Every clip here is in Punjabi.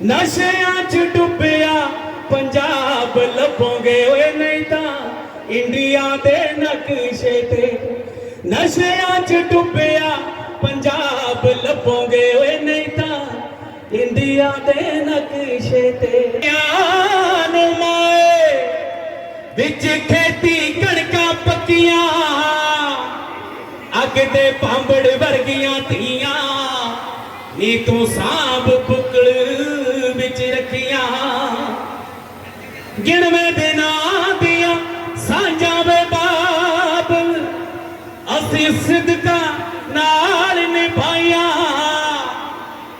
ਨਸ਼ਿਆਂ 'ਚ ਡੁੱਬਿਆ, ਪੰਜਾਬ ਲੱਭੋਗੇ ਓਏ ਨਹੀਂ ਤਾਂ ਇੰਡੀਆ ਦੇ ਨਕਸ਼ੇ ਤੇ। ਨਸ਼ਿਆਂ 'ਚ ਡੁੱਬਿਆ, ਪੰਜਾਬ ਲੱਭੋਗੇ ਓਏ ਨਹੀਂ ਤਾਂ ਇੰਡੀਆ ਦੇ ਨਕਸ਼ੇ ਤੇ। ਨੂੰ ਮਾਏ ਵਿੱਚ ਖੇਤੀ ਕਣਕਾਂ ਪੱਕੀਆਂ, ਅੱਗ ਦੇ ਭਾਂਬੜ ਵਰਗੀਆਂ ਧੀਆਂ ਨੀ ਤੂੰ ਸਾਂਭ ਬੁਕਲ ਗਿਣਵੇਂ ਦਿਨਾਂ ਦੀਆਂ ਸਾਂਝਾਂ ਵੇ ਬਾਬਲ ਅਸੀਂ ਸਿੱਧਕਾਂ ਨਾਲ ਨਿਭਾਈਆਂ।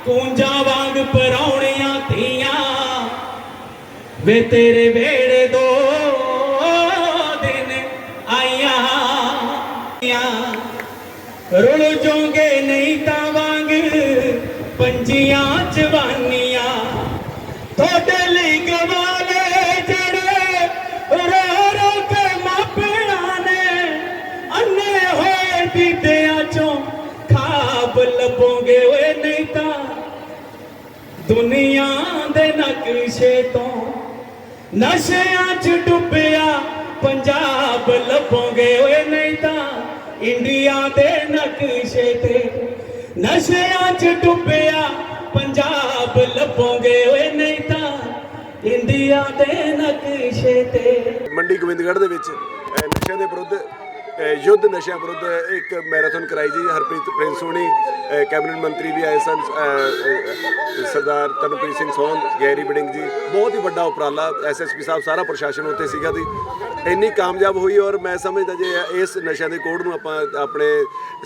ਕੂੰਜਾਂ ਵਾਂਗ ਪਰੌਣੀਆਂ ਧੀਆਂ। ਵੇ ਤੇਰੇ ਵੇੜੇ ਦੋ ਦਿਨ ਆਈਆਂ। ਰੁਲ ਜੋਗੇ ਦੁਨੀਆ ਦੇ ਨਕਸ਼ੇ ਤੋਂ ਨਸ਼ਿਆਂ 'ਚ ਡੁੱਬਿਆ, ਪੰਜਾਬ ਲੱਭੋਗੇ ਓਏ ਨਹੀਂ ਤਾਂ ਇੰਡੀਆ ਦੇ ਨਕਸ਼ੇ ਤੇ ਨਸ਼ਿਆਂ 'ਚ ਡੁੱਬਿਆ, ਪੰਜਾਬ ਲੱਭੋਗੇ ਓਏ ਨਹੀਂ ਤਾਂ ਇੰਡੀਆ ਦੇ ਨਕਸ਼ੇ ਤੇ। ਮੰਡੀ ਗੋਬਿੰਦਗੜ੍ਹ ਦੇ ਵਿੱਚ ਨਸ਼ਿਆਂ ਦੇ ਵਿਰੁੱਧ ਯੁੱਧ ਨਸ਼ਿਆਂ ਵਿਰੁੱਧ ਇੱਕ ਮੈਰਾਥਨ ਕਰਾਈ ਜੀ। ਹਰਪ੍ਰੀਤ ਪ੍ਰਿੰਸ ਹੋਣੀ ਕੈਬਨਿਟ ਮੰਤਰੀ ਵੀ ਆਏ ਸਨ ਸਰਦਾਰ ਤਨਪ੍ਰੀਤ ਸਿੰਘ ਸੋਹਨ ਗੈਰੀ ਬਿਡਿੰਗ ਜੀ। ਬਹੁਤ ਹੀ ਵੱਡਾ ਉਪਰਾਲਾ ਐਸਐਸਪੀ ਸਾਹਿਬ, ਸਾਰਾ ਪ੍ਰਸ਼ਾਸਨ ਉੱਤੇ ਸੀਗਾ ਜੀ। ਇੰਨੀ ਕਾਮਯਾਬ ਹੋਈ ਔਰ ਮੈਂ ਸਮਝਦਾ ਜੇ ਇਸ ਨਸ਼ਿਆਂ ਦੇ ਕੋਡ ਨੂੰ ਆਪਾਂ ਆਪਣੇ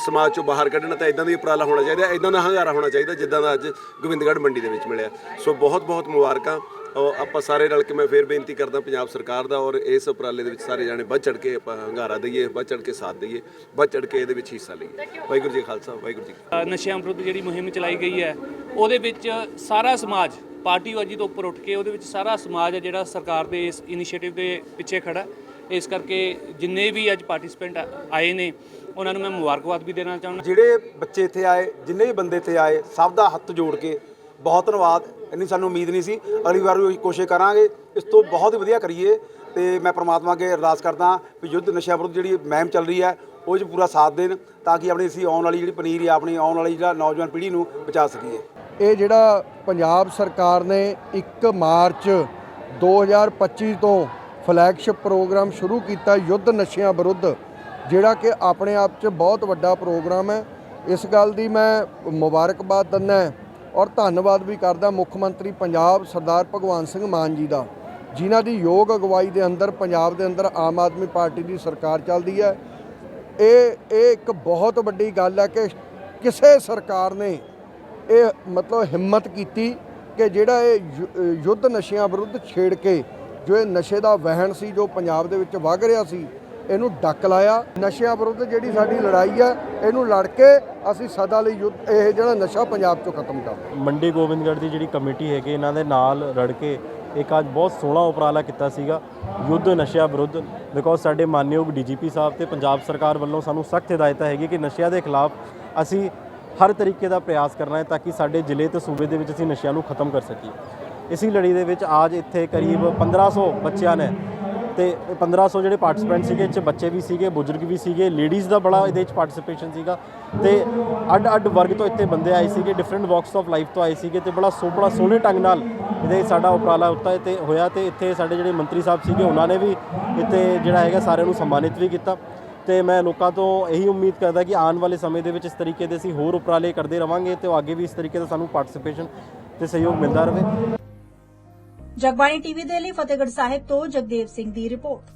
ਸਮਾਜ ਚੋਂ ਬਾਹਰ ਕੱਢਣਾ ਤਾਂ ਇਦਾਂ ਦੀ ਉਪਰਾਲਾ ਹੋਣਾ ਚਾਹੀਦਾ। ਇਦਾਂ ਦਾ ਹੰਗਾਰਾ ਹੋਣਾ ਚਾਹੀਦਾ ਜਿੱਦਾਂ ਦਾ ਅੱਜ ਗੋਬਿੰਦਗੜ੍ਹ ਮੰਡੀ ਦੇ ਵਿੱਚ ਮਿਲਿਆ। ਸੋ ਬਹੁਤ ਬਹੁਤ ਮੁਬਾਰਕਾਂ। ਆਪਾਂ ਸਾਰੇ ਰਲ ਕੇ ਮੈਂ ਫੇਰ ਬੇਨਤੀ ਕਰਦਾ ਪੰਜਾਬ ਸਰਕਾਰ ਦਾ ਔਰ ਇਸ ਉਪਰਾਲੇ ਦੇ ਵਿੱਚ ਸਾਰੇ ਜਾਣੇ ਵੱਧ ਚੜ ਕੇ ਆਪਾਂ ਹੰਗਾਰਾ ਦਈਏ ਵੱਧ ਚੜ ਕੇ ਸਾਥ ਦਈਏ ਵੱਧ ਚੜ ਕੇ ਇਹਦੇ ਵਿੱਚ ਹਿੱਸਾ ਲਈਏ। ਵਾਹਿਗੁਰੂ ਜੀ ਖਾਲਸਾ ਵਾਹਿਗੁਰੂ ਜੀ ਨਸ਼ਿਆਂ ਵਿਰੁੱਧ ਜਿਹੜੀ ਮੁਹਿੰਮ ਚਲਾਈ ਗਈ ਹੈ ਉਹਦੇ ਵਿੱਚ ਸਾਰਾ ਸਮਾਜ ਪਾਰਟੀਬਾਜ਼ੀ ਤੋਂ ਉੱਪਰ ਉੱਠ ਕੇ ਉਹਦੇ ਵਿੱਚ ਸਾਰਾ ਸਮਾਜ ਹੈ ਜਿਹੜਾ ਸਰਕਾਰ ਦੇ ਇਸ ਇਨੀਸ਼ੀਏਟਿਵ ਦੇ ਪਿੱਛੇ ਖੜਾ। ਇਸ ਕਰਕੇ ਜਿੰਨੇ ਵੀ ਅੱਜ ਪਾਰਟਿਸਿਪੈਂਟ ਆਏ ਨੇ ਉਹਨਾਂ ਨੂੰ ਮੈਂ ਮੁਬਾਰਕਬਾਦ ਵੀ ਦੇਣਾ ਚਾਹੁੰਦਾ। ਜਿਹੜੇ ਬੱਚੇ ਇੱਥੇ ਆਏ ਜਿੰਨੇ ਵੀ ਬੰਦੇ ਇੱਥੇ ਆਏ ਸਭ ਦਾ ਹੱਥ ਜੋੜ ਕੇ ਬਹੁਤ ਧੰਨਵਾਦ। ਇੰਨੀ ਸਾਨੂੰ ਉਮੀਦ ਨਹੀਂ ਸੀ। ਅਗਲੀ ਵਾਰ ਵੀ ਕੋਸ਼ਿਸ਼ ਕਰਾਂਗੇ। ਇਸ ਤੋਂ ਬਹੁਤ ਹੀ ਵਧੀਆ ਕਰੀਏ ਤੇ ਮੈਂ ਪ੍ਰਮਾਤਮਾ ਅੱਗੇ ਅਰਦਾਸ ਕਰਦਾ ਵੀ ਯੁੱਧ ਨਸ਼ਾ ਵਿਰੁੱਧ ਜਿਹੜੀ ਮਹਿਮ ਚੱਲ ਰਹੀ ਹੈ, ਉਹ 'ਚ ਪੂਰਾ ਸਾਥ ਦੇਣ ਤਾਂ ਕਿ ਆਪਣੀ ਅਸੀਂ ਆਉਣ ਵਾਲੀ ਜਿਹੜੀ ਪਨੀਰੀ ਹੈ ਆਪਣੀ ਆਉਣ ਵਾਲੀ ਜਿਹੜਾ ਨੌਜਵਾਨ ਪੀੜ੍ਹੀ ਨੂੰ ਬਚਾ ਸਕੀਏ। ਇਹ ਜਿਹੜਾ ਪੰਜਾਬ ਸਰਕਾਰ ਨੇ 1 ਮਾਰਚ 2025 ਤੋਂ ਫਲੈਗਸ਼ਿਪ ਪ੍ਰੋਗਰਾਮ ਸ਼ੁਰੂ ਕੀਤਾ ਯੁੱਧ ਨਸ਼ਿਆਂ ਵਿਰੁੱਧ, ਜਿਹੜਾ ਕਿ ਆਪਣੇ ਆਪ 'ਚ ਬਹੁਤ ਵੱਡਾ ਪ੍ਰੋਗਰਾਮ ਹੈ। ਇਸ ਗੱਲ ਦੀ ਮੈਂ ਮੁਬਾਰਕਬਾਦ ਦਿੰਦਾ ਔਰ ਧੰਨਵਾਦ ਵੀ ਕਰਦਾ ਮੁੱਖ ਮੰਤਰੀ ਪੰਜਾਬ ਸਰਦਾਰ ਭਗਵੰਤ ਸਿੰਘ ਮਾਨ ਜੀ ਦਾ। ਜਿਨ੍ਹਾਂ ਦੀ ਯੋਗ ਅਗਵਾਈ ਦੇ ਅੰਦਰ ਪੰਜਾਬ ਦੇ ਅੰਦਰ ਆਮ ਆਦਮੀ ਪਾਰਟੀ ਦੀ ਸਰਕਾਰ ਚੱਲਦੀ ਹੈ। ਇਹ ਇਹ ਇੱਕ ਬਹੁਤ ਵੱਡੀ ਗੱਲ ਹੈ ਕਿ ਕਿਸੇ ਸਰਕਾਰ ਨੇ ਇਹ ਮਤਲਬ ਹਿੰਮਤ ਕੀਤੀ ਕਿ ਜਿਹੜਾ ਇਹ ਯੁ- ਯੁੱਧ ਨਸ਼ਿਆਂ ਵਿਰੁੱਧ ਛੇੜ ਕੇ ਜੋ ਇਹ ਨਸ਼ੇ ਦਾ ਵਹਿਣ ਸੀ, ਜੋ ਪੰਜਾਬ ਦੇ ਵਿੱਚ ਵਗ ਰਿਹਾ ਸੀ ਇਹਨੂੰ ਡੱਕ ਲਾਇਆ। ਨਸ਼ਿਆਂ ਵਿਰੁੱਧ ਜਿਹੜੀ ਸਾਡੀ ਲੜਾਈ ਹੈ ਇਹਨੂੰ ਲੜ ਕੇ ਅਸੀਂ ਸਦਾ ਲਈ ਯੁੱਧ, ਇਹ ਜਿਹੜਾ ਨਸ਼ਾ ਪੰਜਾਬ ਚੋਂ ਖਤਮ ਕਰ ਮੰਡੀ ਗੋਬਿੰਦਗੜ੍ਹ ਦੀ ਜਿਹੜੀ ਕਮੇਟੀ ਹੈਗੀ, ਇਹਨਾਂ ਦੇ ਨਾਲ ਰੜ ਕੇ ਇੱਕ ਅੱਜ ਬਹੁਤ ਸੋਹਣਾ ਉਪਰਾਲਾ ਕੀਤਾ ਸੀਗਾ, ਯੁੱਧ ਨਸ਼ਿਆਂ ਵਿਰੁੱਧ। ਬਿਕੋਜ਼ ਸਾਡੇ ਮਾਨਯੋਗ ਡੀਜੀਪੀ ਸਾਹਿਬ ਤੇ ਪੰਜਾਬ ਸਰਕਾਰ ਵੱਲੋਂ ਸਾਨੂੰ ਸਖਤ ਹਦਾਇਤਾਂ ਹੈਗੀ ਕਿ ਨਸ਼ਿਆਂ ਦੇ ਖਿਲਾਫ ਅਸੀਂ ਹਰ ਤਰੀਕੇ ਦਾ ਪ੍ਰਯਾਸ ਕਰਨਾ ਹੈ ਤਾਂ ਕਿ ਸਾਡੇ ਜ਼ਿਲ੍ਹੇ ਤੇ ਸੂਬੇ ਦੇ ਵਿੱਚ ਅਸੀਂ ਨਸ਼ਿਆਂ ਨੂੰ ਖਤਮ ਕਰ ਸਕੀਏ। ਇਸੀ ਲੜੀ ਦੇ ਵਿੱਚ ਅੱਜ ਇੱਥੇ ਕਰੀਬ 1500 ਬੱਚਿਆਂ ਨੇ ਤੇ 1500 ਜਿਹੜੇ ਪਾਰਟਿਸਪੈਂਟ ਸੀਗੇ, ਇਹ 'ਚ ਬੱਚੇ ਵੀ ਸੀਗੇ, ਬਜ਼ੁਰਗ ਵੀ ਸੀਗੇ ਲੇਡੀਜ਼ ਦਾ ਬੜਾ ਇਹਦੇ ਵਿੱਚ ਪਾਰਟਿਸਿਪੇਸ਼ਨ ਸੀਗਾ। ਤੇ ਅੱਡ ਅੱਡ ਵਰਗ ਤੋਂ ਇੱਥੇ ਬੰਦੇ ਆਏ ਸੀਗੇ ਡਿਫਰੈਂਟ ਵਾਕਸ ਆਫ ਲਾਈਫ ਤੋਂ ਆਏ ਸੀਗੇ ਤੇ ਬੜਾ ਸੋ ਬੜਾ ਸੋਹਣੇ ਢੰਗ ਨਾਲ ਇਹਦੇ ਸਾਡਾ ਉਪਰਾਲਾ ਉੱਤਾ ਤੇ ਹੋਇਆ ਤੇ ਇੱਥੇ ਸਾਡੇ ਜਿਹੜੇ ਮੰਤਰੀ ਸਾਹਿਬ ਸੀਗੇ, ਉਹਨਾਂ ਨੇ ਵੀ ਇੱਥੇ ਜਿਹੜਾ ਹੈਗਾ ਸਾਰਿਆਂ ਨੂੰ ਸਨਮਾਨਿਤ ਵੀ ਕੀਤਾ। ਤੇ ਮੈਂ ਲੋਕਾਂ ਤੋਂ ਇਹੀ ਉਮੀਦ ਕਰਦਾ ਕਿ ਆਉਣ ਵਾਲੇ ਸਮੇਂ ਦੇ ਵਿੱਚ ਇਸ ਤਰੀਕੇ ਦੇ ਅਸੀਂ ਹੋਰ ਉਪਰਾਲੇ ਕਰਦੇ ਰਵਾਂਗੇ ਤੇ ਉਹ ਅੱਗੇ ਵੀ ਇਸ ਤਰੀਕੇ ਦਾ ਸਾਨੂੰ ਪਾਰਟਿਸਿਪੇਸ਼ਨ ਤੇ ਸਹਿਯੋਗ ਮਿਲਦਾ ਰਹੇ। ਜਗਬਾਣੀ ਟੀਵੀ ਦੇ ਲਈ ਫਤਿਹਗੜ੍ਹ ਸਾਹਿਬ ਤੋਂ ਜਗਦੇਵ ਸਿੰਘ ਦੀ ਰਿਪੋਰਟ।